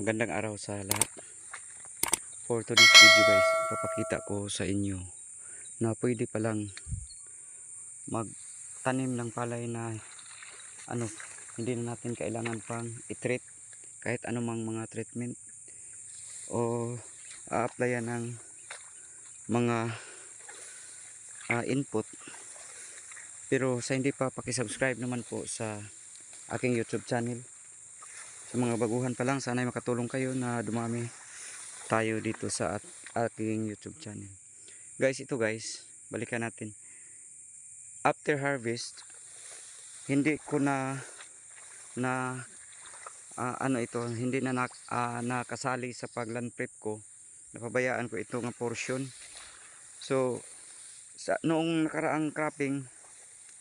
Magandang araw sa lahat. For today's video guys, papakita ko sa inyo na pwede palang magtanim ng palay na ano, hindi na natin kailangan pang i-treat kahit anumang mga treatment o a-applyan ng mga ah, input pero sa hindi pa pakisubscribe naman po sa aking YouTube channel sa mga baguhan pa lang sana'y makatulong kayo na dumami tayo dito sa at aking YouTube channel. Guys ito guys balikan natin. After harvest hindi ko na na ah, ano ito hindi na nak, ah, nakasali sa pagland prep ko. Napabayaan ko ito nga portion. So sa noong nakaraang cropping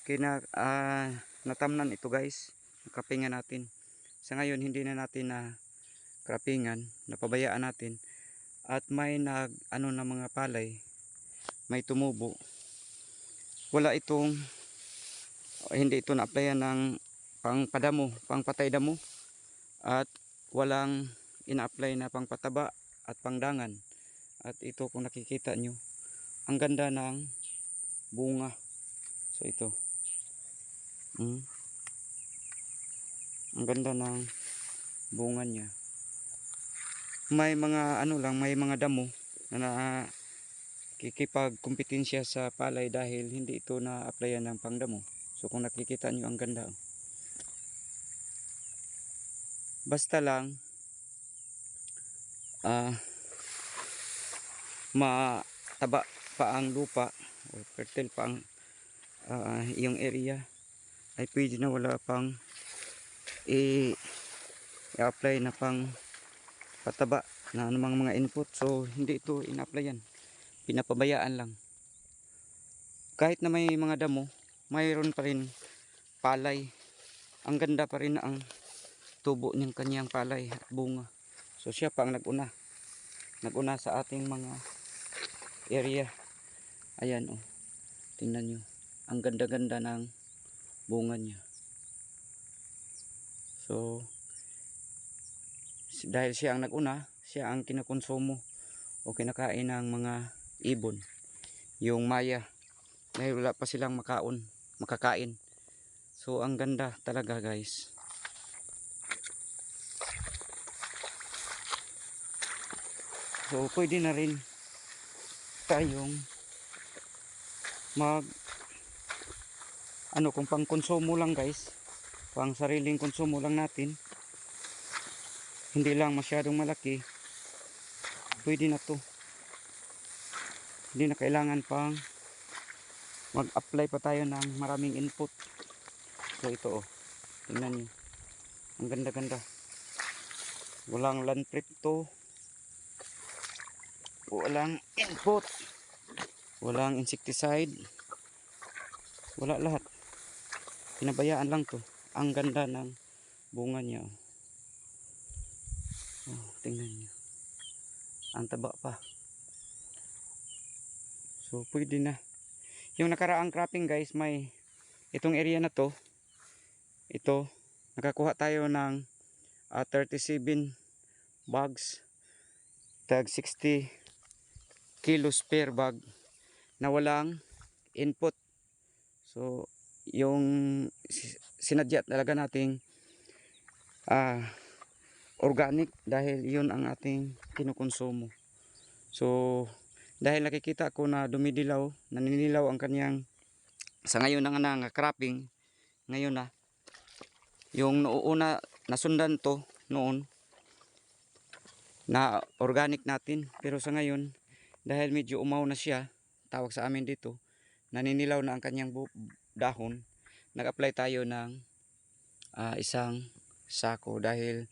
kina ah, natamnan ito guys. Nakapingan natin sa ngayon hindi na natin na krapingan, napabayaan natin at may nag ano na mga palay, may tumubo. Wala itong hindi ito na-applyan ng pangpadamo, pangpatay damo at walang ina-apply na pangpataba at pangdangan. At ito kung nakikita nyo, ang ganda ng bunga. So ito. Mm. Ang ganda ng bunga niya. May mga ano lang, may mga damo na, na kikipagkompetensya sa palay dahil hindi ito na-applyan ng pangdamo. So kung nakikita nyo ang ganda. oh. Basta lang ah mataba pa ang lupa o fertile pa ang ah, iyong area ay pwede na wala pang i-apply na pang pataba na anumang mga input. So hindi ito ina-applyan pinapabayaan lang. Kahit na may mga damo mayroon pa rin palay. Ang ganda pa rin ang tubo ng kanyang palay at bunga. So siya pa ang naguna. Naguna sa ating mga area. Ayan oh. Tingnan nyo ang ganda ganda ng bunga niya So, dahil siya ang naguna, siya ang kinakonsumo o kinakain ng mga ibon. Yung maya, dahil wala pa silang makaon, makakain. So, ang ganda talaga guys. So, pwede na rin tayong mag ano kung pang konsumo lang guys pang sariling konsumo lang natin hindi lang masyadong malaki pwede na to. Hindi na kailangan pang mag apply pa tayo ng maraming input. So ito oh. Tingnan nyo ang ganda ganda walang land prep to. Walang input. Walang insecticide. Wala lahat. Pinabayaan lang to ang ganda ng bunga niya oh. Oh, tingnan niyo. Ang taba pa. So pwede na. Yung nakaraang cropping guys may itong area na to. Ito nakakuha tayo ng ah, 37 bags. Tag 60 kilos per bag na walang input. So yung sinadya talaga nating ah organic dahil yun ang ating kinukonsumo. So dahil nakikita ko na dumidilaw, naninilaw ang kanyang sa ngayon na nga nga cropping, ngayon na yung noona nasundan to noon na organic natin pero sa ngayon dahil medyo umaw na siya tawag sa amin dito naninilaw na ang kanyang dahon nag-apply tayo ng ah, isang sako dahil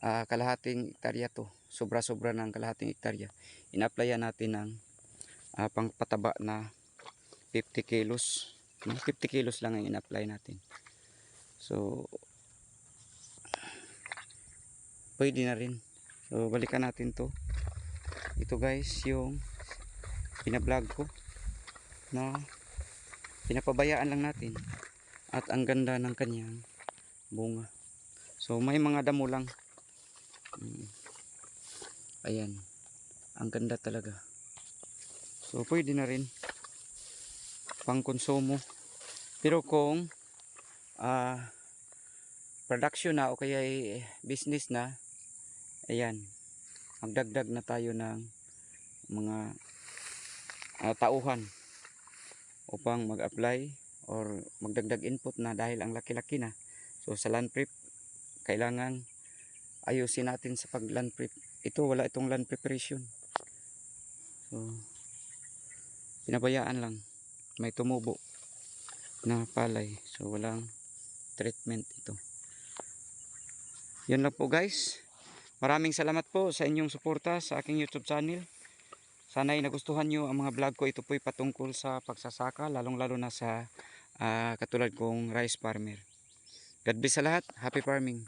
ah, kalahating hektarya to. Sobra-sobra ng kalahating hektarya. In-applyan natin ng ah, pangpataba na 50 kilos. No? 50 kilos lang ang in-apply natin. So pwede na rin. So balikan natin to. Ito guys yung pinablog ko na pinapabayaan lang natin at ang ganda ng kanyang bunga so may mga damo lang Mm. Ayan. Ang ganda talaga. So, pwede na rin pang konsumo. Pero kung ah production na o kaya business na, ayan, magdagdag na tayo ng mga ah, tauhan upang mag-apply or magdagdag input na dahil ang laki-laki na. So sa land prep, kailangan ayusin natin sa pag land prep. Ito wala itong land preparation. So pinabayaan lang. May tumubo na palay. So walang treatment ito. Yun lang po guys. Maraming salamat po sa inyong suporta sa aking YouTube channel. Sana ay nagustuhan nyo ang mga vlog ko. Ito po'y patungkol sa pagsasaka, lalong-lalo na sa ah, katulad kong rice farmer. God bless sa lahat. Happy farming.